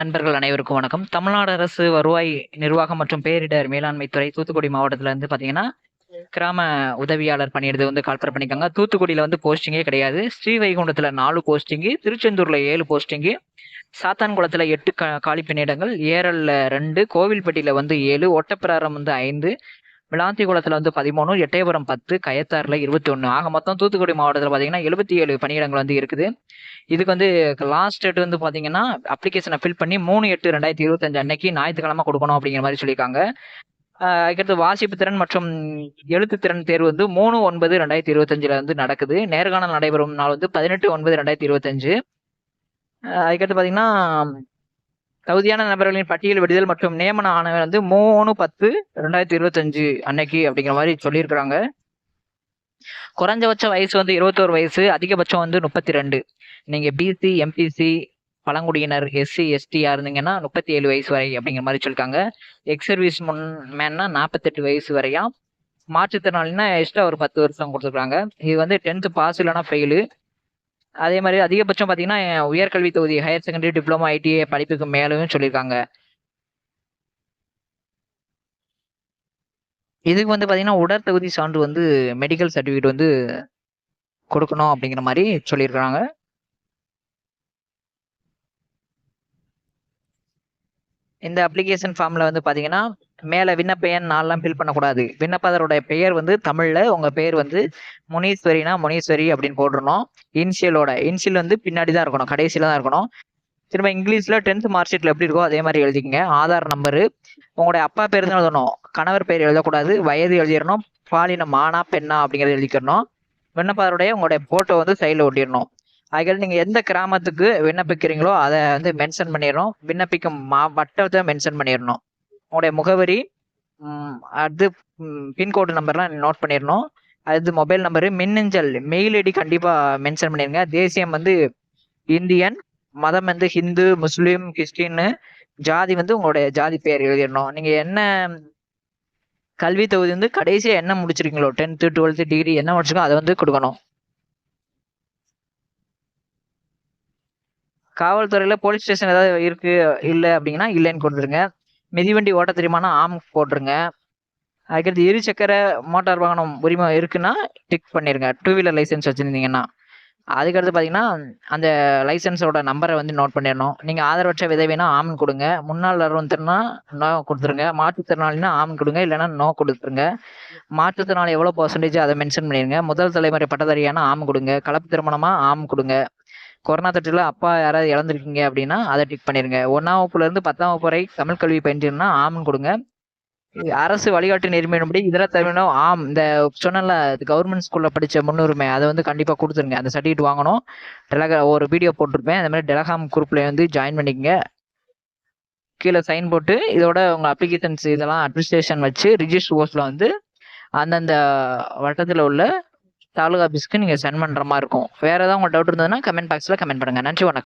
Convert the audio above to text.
நண்பர்கள் அனைவருக்கும் வணக்கம். தமிழ்நாடு அரசு வருவாய் நிர்வாகம் மற்றும் பேரிடர் மேலாண்மை துறை தூத்துக்குடி மாவட்டத்துல இருந்து பார்த்தீங்கன்னா, கிராம உதவியாளர் பணியிடத்துக்கு வந்து கால்பர் பண்ணிக்காங்க தூத்துக்குடியில வந்து போஸ்டிங்கே கிடையாது. ஸ்ரீவைகுண்டத்துல நாலு போஸ்டிங்கு, திருச்செந்தூர்ல ஏழு போஸ்டிங்கு, சாத்தான்குளத்துல எட்டு காலி பணியிடங்கள், ஏரல்ல ரெண்டு கோவில்பட்டியில வந்து ஏழு ஒட்டப்பிராரம் வந்து ஐந்து 5, குளத்தில் வந்து 13, எட்டயபுரம் பத்து கயத்தாறில் இருபத்தி ஒன்று ஆக மொத்தம் தூத்துக்குடி மாவட்டத்தில் பார்த்தீங்கன்னா, 77 பணியிடங்கள் வந்து இருக்குது. இதுக்கு வந்து லாஸ்ட் டேட் வந்து பார்த்தீங்கன்னா, அப்ளிகேஷனை ஃபில் பண்ணி 3/8/2025 அன்னைக்கு ஞாயிற்றுக்கிழமை கொடுக்கணும் அப்படிங்கிற மாதிரி சொல்லியிருக்காங்க. அதுக்கடுத்து வாசிப்பு திறன் மற்றும் எழுத்து திறன் தேர்வு வந்து 3/9/2025ல வந்து நடக்குது. நேர்காணல் நடைபெறும் நாள் வந்து பதினெட்டு ஒன்பது ரெண்டாயிரத்தி இருபத்தஞ்சு அதுக்கடுத்து பார்த்தீங்கன்னா, தகுதியான நபர்களின் பட்டியல் விடுதல் மற்றும் நியமன ஆணை வந்து 3/10/2025 அன்னைக்கு அப்படிங்கிற மாதிரி சொல்லியிருக்கிறாங்க. குறைஞ்சபட்ச வயசு வந்து 21 வயசு, அதிகபட்சம் வந்து 32. நீங்க பிசி, எம்பிசி, பழங்குடியினர், எஸ்சி, எஸ்டியா இருந்தீங்கன்னா 37 வயசு வரை அப்படிங்கிற மாதிரி சொல்லியிருக்காங்க. எக்ஸ் சர்வீஸ் முன் மேன்னா 48 வயசு வரையா மாற்றுத்திறனாளின்னா எக்ஸ்ட்ரா ஒரு 10 வருஷம் கொடுத்துருக்காங்க இது வந்து 10த் பாஸ் இல்லைன்னா ஃபெயிலு. அதே மாதிரி அதிகபட்சம் பார்த்தீங்கன்னா, உயர்கல்வி தொகுதி ஹையர் செகண்டரி, டிப்ளமோ, ஐடிஐ படிப்புக்கு மேலும் சொல்லியிருக்காங்க. இதுக்கு வந்து பார்த்தீங்கன்னா, உடற்தகுதி சான்று வந்து மெடிக்கல் சர்டிஃபிகேட் வந்து கொடுக்கணும் அப்படிங்கிற மாதிரி சொல்லியிருக்கிறாங்க இந்த அப்ளிகேஷன் ஃபார்மில் வந்து பார்த்தீங்கன்னா, மேல விண்ணப்ப எண் 4லாம் ஃபில் பண்ணக்கூடாது. விண்ணப்பதருடைய பெயர் வந்து தமிழ்ல, உங்க பெயர் வந்து முனீஸ்வரினா முனீஸ்வரி அப்படின்னு போட்டுருணும் இன்ஷியலோட இன்ஷியல் வந்து பின்னாடி தான் இருக்கணும். கடைசியில் தான் இருக்கணும். திரும்ப இங்கிலீஷ்ல 10த் மார்க் ஷீட்ல எப்படி இருக்கோ அதே மாதிரி எழுதிக்கங்க. ஆதார் நம்பரு, உங்களுடைய அப்பா பேர் தான் எழுதணும். கணவர் பெயர் எழுதக்கூடாது. வயது எழுதிடணும் பாலினம் மானா பெண்ணா அப்படிங்கிறத எழுதிக்கிறணும். விண்ணப்பதருடைய உங்களுடைய ஃபோட்டோ வந்து சைடில் ஒட்டிடணும் அதுக்காக நீங்க எந்த கிராமத்துக்கு விண்ணப்பிக்கிறீங்களோ அதை வந்து மென்ஷன் பண்ணிடணும் விண்ணப்பிக்கும் மாவட்டத்த மென்ஷன் பண்ணிடணும் உங்களுடைய முகவரி, அது அடுத்து பின்கோடு நம்பர்லாம் நோட் பண்ணிடணும் அது மொபைல் நம்பரு, மின்னஞ்சல், மெயில் ஐடி கண்டிப்பாக மென்ஷன் பண்ணிருங்க. தேசியம் வந்து இந்தியன், மதம் வந்து ஹிந்து, முஸ்லீம், கிறிஸ்டின்னு, ஜாதி வந்து உங்களுடைய ஜாதி பெயர் எழுதிடணும் நீங்கள் என்ன கல்வி தொகுதி வந்து கடைசியாக என்ன முடிச்சிருக்கீங்களோ 10த், 12த் டிகிரி என்ன முடிச்சிருக்கோ அதை வந்து கொடுக்கணும். காவல்துறையில் போலீஸ் ஸ்டேஷன் ஏதாவது இருக்கு, இல்லை அப்படிங்கன்னா இல்லைன்னு கொடுத்துருங்க. மிதிவண்டி ஓட்ட தெரியுமானா? ஆம் போட்டுருங்க. அதுக்கடுத்து இருசக்கர மோட்டார் வாகனம் உரிமை இருக்குன்னா டிக் பண்ணிடுங்க டூ வீலர் லைசென்ஸ் வச்சுருந்தீங்கன்னா. அதுக்கடுத்து பார்த்தீங்கன்னா, அந்த லைசன்ஸோட நம்பரை வந்து நோட் பண்ணிடணும். நீங்கள் ஆதரவற்ற விதவினா ஆமன் கொடுங்க. முன்னாள் ஆர்வலர்னா நோ கொடுத்துருங்க. மாற்றுத்திறனாளினா ஆமன் கொடுங்க. இல்லைனா நோ கொடுத்துருங்க. மாற்றுத்திறனாளி எவ்வளோ பர்சன்டேஜ் அதை மென்ஷன் பண்ணிடுங்க முதல் தலைமுறை பட்டதாரியான ஆம் கொடுங்க. கலப்பு திருமணமாக ஆம் கொடுங்க. கொரோனா தொற்றுல அப்பா யாராவது இழந்திருக்கீங்க அப்படின்னா அதை டிக் பண்ணிருங்க. ஒன்றாம் வகுப்புல இருந்து 10ஆம் வகுப்பு வரை தமிழ் கல்வி பயின்றீங்கன்னா ஆம்னு கொடுங்க அரசு வழிகாட்டு நெறிமுறையின்படி இதர தவிரம் ஆம் இந்த சொன்னல கவர்மெண்ட் ஸ்கூல்ல படிச்ச முன்னுரிமை அதை வந்து கண்டிப்பா கொடுத்துருங்க அந்த சர்டிஃபிகேட் வாங்கணும். டெலகா ஒரு வீடியோ போட்டிருப்பேன். அந்த மாதிரி டெலகாம் குரூப்ல வந்து ஜாயின் பண்ணிக்கங்க. கீழே சைன் போட்டு இதோட உங்க அப்ளிகேஷன்ஸ் இதெல்லாம் அட்மினிஸ்ட்ரேஷன் வச்சு ரிஜிஸ்டர் போஸ்ட்ல வந்து அந்தந்த வட்டத்தில் உள்ள தாலுகா ஆஃபீஸ்க்கு நீங்க சென்ட் பண்ற மாதிரி இருக்கும். வேற ஏதாவது உங்களுக்கு டவுட் இருந்ததுன்னா கமெண்ட் பாக்ஸ்ல கமெண்ட் பண்ணுங்க. நன்றி, வணக்கம்.